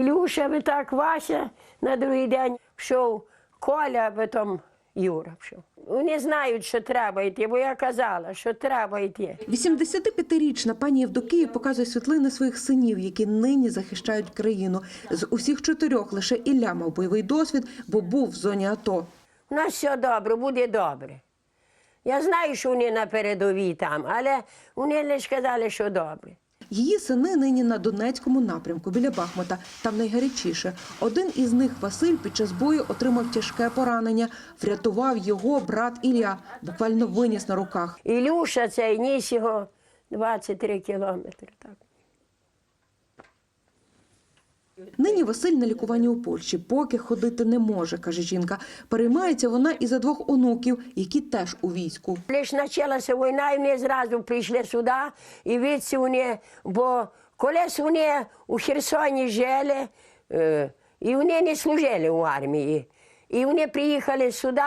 Люша би так Вася на другий день пішов Коля, а потім Юра пішов. Вони знають, що треба йти, бо я казала, що треба йти. 85-річна пані Євдокія показує світлини своїх синів, які нині захищають країну. З усіх чотирьох лише Ілля мав бойовий досвід, бо був в зоні АТО. У нас все добре, буде добре. Я знаю, що вони на передовій там, але вони лише казали, що добре. Її сини нині на Донецькому напрямку біля Бахмута. Там найгарячіше. Один із них, Василь, під час бою отримав тяжке поранення. Врятував його брат Ілля, буквально виніс на руках. Ілюша цей ніс його 23 кілометри. Так. Нині Василь на лікуванні у Польщі, поки ходити не може, каже жінка. Переймається вона і за двох онуків, які теж у війську. Лиш почалася війна, і вони зразу прийшли сюди, і відси вони, бо колись вони у Херсоні жили, е, і вони не служили в армії. І вони приїхали сюди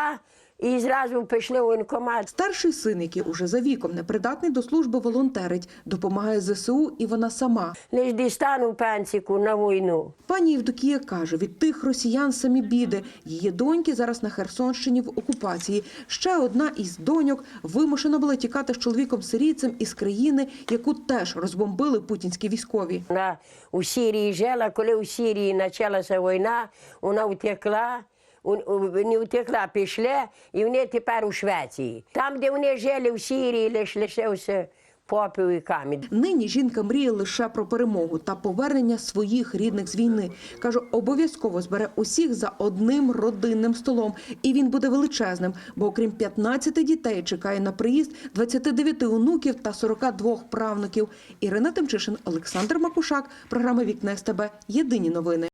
і зразу пішли в воєнкомат. Старший син, який уже за віком непридатний до служби, волонтерить, допомагає ЗСУ і вона сама. Лиш дістану пенсіку на війну. Пані Євдокія каже, від тих росіян самі біди. Її доньки зараз на Херсонщині в окупації. Ще одна із доньок вимушена була тікати з чоловіком сирійцем із країни, яку теж розбомбили путінські військові. Вона у Сирії жила, коли у Сирії почалася війна, вона втекла. У- у- Не втекла, пішли, і вони тепер у Швеції. Там, де вони жили в Сирії, лише лишився попіл і камінь. Нині жінка мріє лише про перемогу та повернення своїх рідних з війни. Каже, обов'язково збере усіх за одним родинним столом. І він буде величезним, бо окрім 15 дітей чекає на приїзд 29 онуків та 42 правнуків. Ірина Тимчишин, Олександр Макушак. Програма Вікне СТБ. Єдині новини.